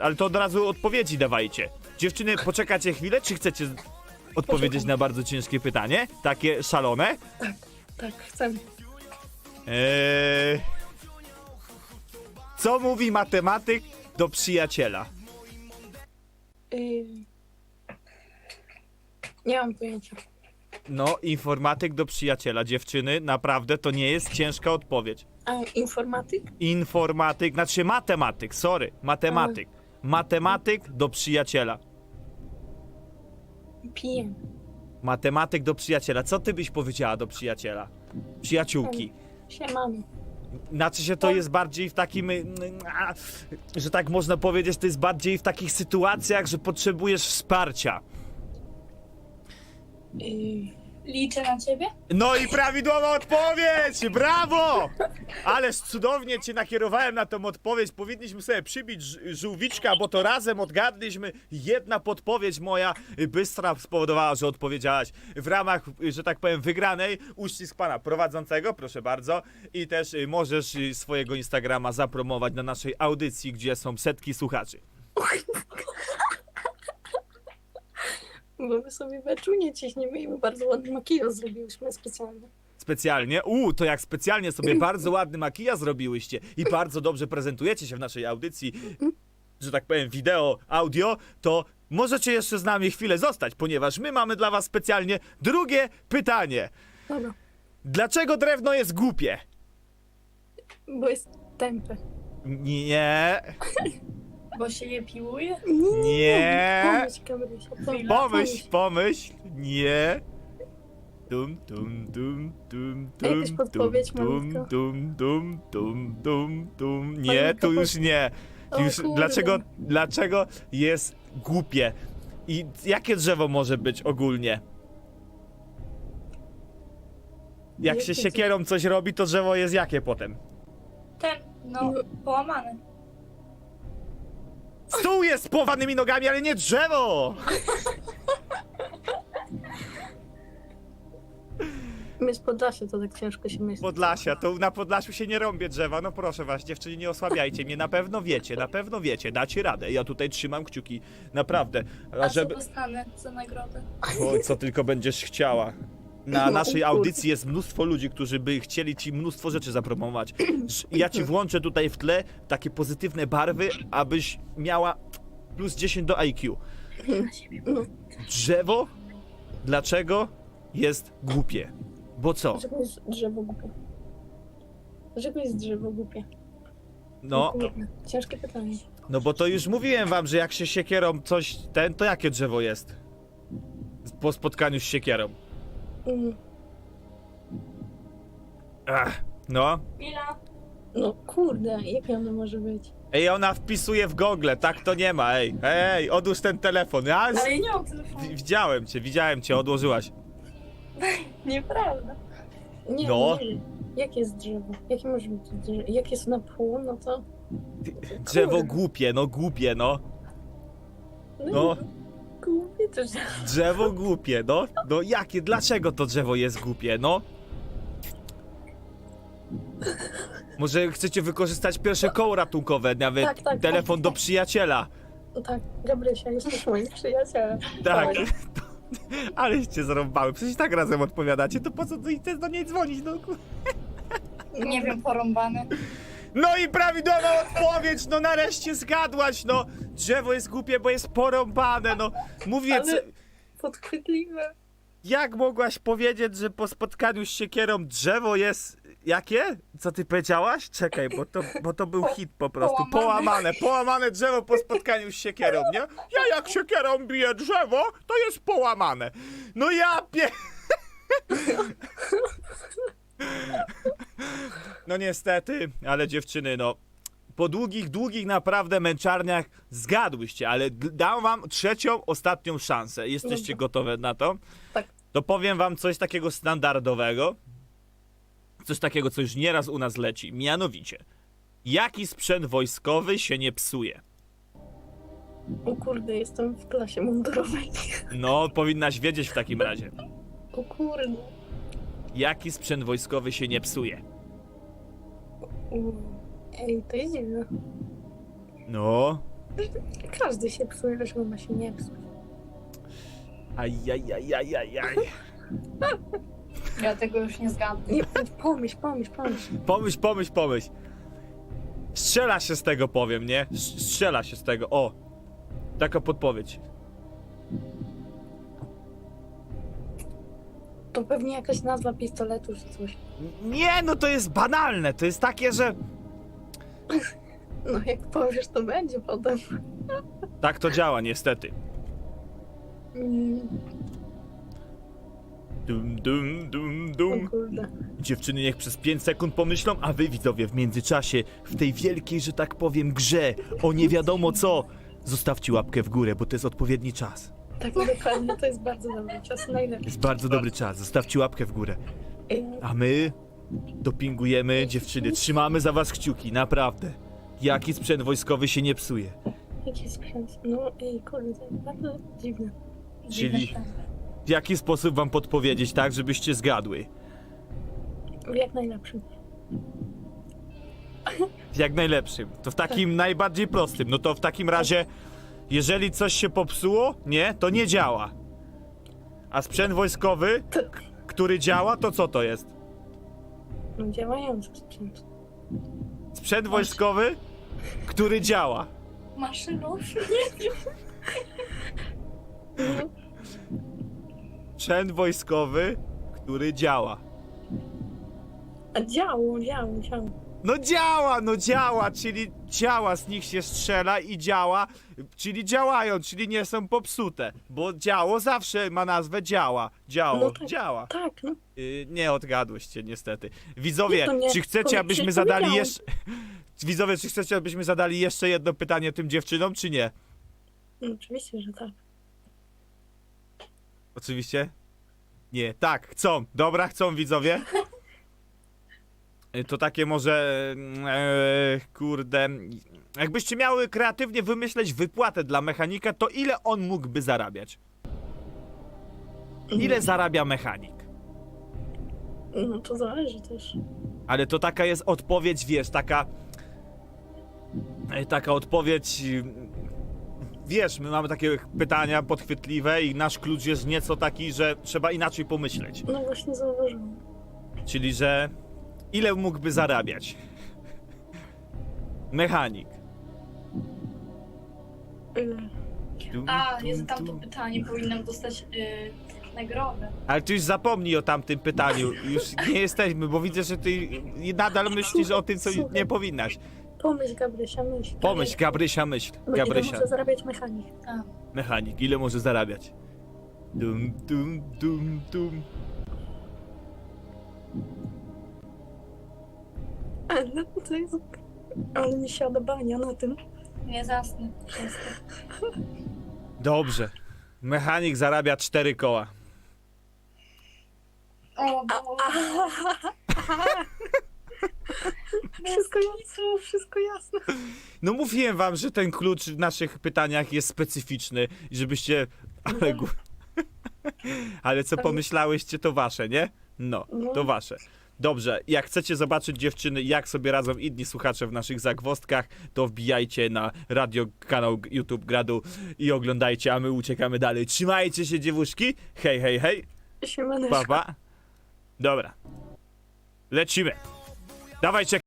Ale to od razu odpowiedzi dawajcie. Dziewczyny, poczekacie chwilę, czy chcecie z- odpowiedzieć na bardzo ciężkie pytanie? Takie szalone? Tak, chcę. Eee... Co mówi matematyk do przyjaciela? Yy... Nie mam pojęcia. No, informatyk do przyjaciela. Dziewczyny, naprawdę to nie jest ciężka odpowiedź. A informatyk? Informatyk, znaczy matematyk, sorry, matematyk. Matematyk do przyjaciela. Pijem. Matematyk do przyjaciela. Co ty byś powiedziała do przyjaciela? Przyjaciółki. Siemano. Znaczy się to jest bardziej w takim, y, a, że tak można powiedzieć, to jest bardziej w takich sytuacjach, że potrzebujesz wsparcia. Yy... Liczę na ciebie? No i prawidłowa odpowiedź! Brawo! Ależ cudownie cię nakierowałem na tą odpowiedź. Powinniśmy sobie przybić ż- żółwiczka, bo to razem odgadliśmy. Jedna podpowiedź moja y, bystra spowodowała, że odpowiedziałaś. W ramach, y, że tak powiem, wygranej uścisk pana prowadzącego, proszę bardzo. I też y, możesz y, swojego Instagrama zapromować na naszej audycji, gdzie są setki słuchaczy. Bo my sobie beczu nie ciśniemy i my bardzo ładny makijaż zrobiłyśmy specjalnie. Specjalnie. U, to jak specjalnie sobie bardzo ładny makijaż zrobiłyście i bardzo dobrze prezentujecie się w naszej audycji, że tak powiem, wideo, audio, to możecie jeszcze z nami chwilę zostać, ponieważ my mamy dla was specjalnie drugie pytanie. Dobra. Dlaczego drewno jest głupie? Bo jest tępe. Nie, Bo się je piłuje? nie. Pomyśl, Gabrysia, pomyśl. Pomyśl, pomyśl, nie. Dum, dum, dum, dum, A dum, jakaś podpowiedź, dum, dum, dum, dum, dum, dum. Nie, tu już nie. O Już, kurde. dlaczego, dlaczego jest głupie? I jakie drzewo może być ogólnie? Jak Jakie się drzewo? siekierą coś robi, to drzewo jest jakie potem? Ten, no, połamany. Stół jest z połowanymi nogami, ale nie drzewo! My z Podlasia to tak ciężko się myśli. Podlasia, to na Podlasiu się nie rąbie drzewa, no proszę was, dziewczyny, nie osłabiajcie mnie, na pewno wiecie, na pewno wiecie, dacie radę, ja tutaj trzymam kciuki, naprawdę, A a co żeby, dostanę za nagrodę? o, co tylko będziesz chciała. Na No, naszej audycji jest mnóstwo ludzi, którzy by chcieli ci mnóstwo rzeczy zaproponować. Ż- Ja ci włączę tutaj w tle takie pozytywne barwy, abyś miała plus 10 do IQ. Drzewo? Dlaczego jest głupie? Bo co? dlaczego jest drzewo głupie? Dlaczego jest drzewo głupie? No, Kurde, Ciężkie pytanie. No bo to już mówiłem wam, że jak się siekierą coś ten, to jakie drzewo jest? Po spotkaniu z siekierą. Ach, no. Mila, No kurde, jakie ono może być? Ej, ona wpisuje w Google, tak to nie ma, ej. Ej, odłóż ten telefon. Ja z... ale ja nie mam telefonu. wi- widziałem cię, widziałem cię, odłożyłaś. Nieprawda. Nie, No. nie. Jakie jest drzewo? Jakie może być drzewo? Jak jest na pół, no to... Drzewo głupie, no głupie, no. No, Głupie to drzewo. drzewo głupie, no. No jakie, dlaczego to drzewo jest głupie, no? Może chcecie wykorzystać pierwsze koło ratunkowe, nawet Tak, tak, telefon tak, do przyjaciela. No tak, Gabrysia, jesteś moim przyjacielem. Tak. Dawaj. Aleście zarąbały. Przecież tak razem odpowiadacie, to po co tu chcesz do niej dzwonić? No, Nie wiem, porąbany. no i prawidłowa odpowiedź, no nareszcie zgadłaś, no. Drzewo jest głupie, bo jest porąbane, no. Mówię, Ale- co- Podchwytliwe. jak mogłaś powiedzieć, że po spotkaniu z siekierą drzewo jest... Jakie? Co ty powiedziałaś? Czekaj, bo to, bo to był hit po prostu. Połamane. Połamane, połamane drzewo po spotkaniu z siekierą, nie? Ja jak siekierą biję drzewo, to jest połamane. No ja pie... No niestety, ale dziewczyny, no po długich, długich naprawdę męczarniach zgadłyście, ale dam wam trzecią, ostatnią szansę. Jesteście gotowe na to? Tak. To powiem wam coś takiego standardowego. Coś takiego, co już nieraz u nas leci. Mianowicie, jaki sprzęt wojskowy się nie psuje? O kurde, jestem w klasie mundurowej. No, powinnaś wiedzieć w takim razie. O kurde. Jaki sprzęt wojskowy się nie psuje? U. Ej, to jest dziwne. No, Każdy się psuje, bo ma się nie psuć. Ajajajajajaj. Ja tego już nie zgadnę. Nie, pomyśl, pomyśl, pomyśl. Pomyśl, pomyśl, pomyśl. Strzela się z tego, powiem, nie? Strzela się z tego, o. Taka podpowiedź. To pewnie jakaś nazwa pistoletu czy coś. Nie, no to jest banalne, to jest takie, że... No jak powiesz, to będzie potem. Tak to działa, niestety. Mm, Dum, dum, dum, o dum. kurde. Dziewczyny niech przez 5 sekund pomyślą, a wy widzowie w międzyczasie, w tej wielkiej, że tak powiem, grze o nie wiadomo co, zostawcie łapkę w górę, bo to jest odpowiedni czas. Tak dokładnie, to jest bardzo dobry czas, najlepszy. Jest bardzo dobry czas, zostawcie łapkę w górę. Ej, A my dopingujemy dziewczyny, trzymamy za was kciuki, naprawdę. Jaki sprzęt wojskowy się nie psuje. Jaki sprzęt? No ej, kurde, bardzo dziwne. Czyli w jaki sposób wam podpowiedzieć, tak, żebyście zgadły? Jak najlepszym. W jak najlepszym. To w takim najbardziej prostym. No to w takim razie, jeżeli coś się popsuło, nie, to nie działa. A sprzęt wojskowy, To, który działa, to co to jest? No działający sprzęt. Sprzęt wojskowy, który działa. Maszyną? No, Sprzęt wojskowy, który działa. a działo, działo, działo. No działa, no działa, czyli działa, z nich się strzela i działa, czyli działają, czyli nie są popsute, bo działo zawsze ma nazwę działa, działo, No tak. działa. Tak, no. Yy, nie odgadłyście niestety. Widzowie, Nie, to nie. czy chcecie, abyśmy przecież zadali jeszcze... Widzowie, czy chcecie, abyśmy zadali jeszcze jedno pytanie tym dziewczynom, czy nie? no. Oczywiście, że tak. Oczywiście? Nie, tak, chcą. Dobra, chcą widzowie. Y, To takie może, e, kurde, jakbyście miały kreatywnie wymyśleć wypłatę dla mechanika, to ile on mógłby zarabiać? Ile zarabia mechanik? No to zależy też. Ale to taka jest odpowiedź, wiesz, taka. e, Taka odpowiedź. y, Wiesz, my mamy takie pytania podchwytliwe i nasz klucz jest nieco taki, że trzeba inaczej pomyśleć. No właśnie zauważyłam. Czyli, że ile mógłby zarabiać? Mechanik. Tum, A, jest tamto tum. pytanie, powinnam dostać y, nagrodę. Ale ty już zapomnij o tamtym pytaniu. Już nie jesteśmy, bo widzę, że ty nadal myślisz o tym, co nie powinnaś. Pomyśl, Gabrysia, myśl. Pomyśl, Gabrysia, myśl. No ile Gabrysia. może zarabiać mechanik? A, Mechanik, ile może zarabiać? Dum, dum, dum, dum. A, no to jest... Ale mi siada bania na tym. nie zasnę. Dobrze. Mechanik zarabia cztery koła. O, bo... Wszystko jasne, wszystko jasne. No mówiłem wam, że ten klucz w naszych pytaniach jest specyficzny i żebyście... Ale, gó- Ale co pomyślałyście, to wasze, nie? No, No. to wasze. Dobrze, jak chcecie zobaczyć dziewczyny, jak sobie radzą inni słuchacze w naszych zagwozdkach, to wbijajcie na radio, kanał YouTube Gradu i oglądajcie, a my uciekamy dalej. Trzymajcie się dziewuszki, hej, hej, hej, Siemaneczko. pa, pa. Dobra, lecimy. Dawajcie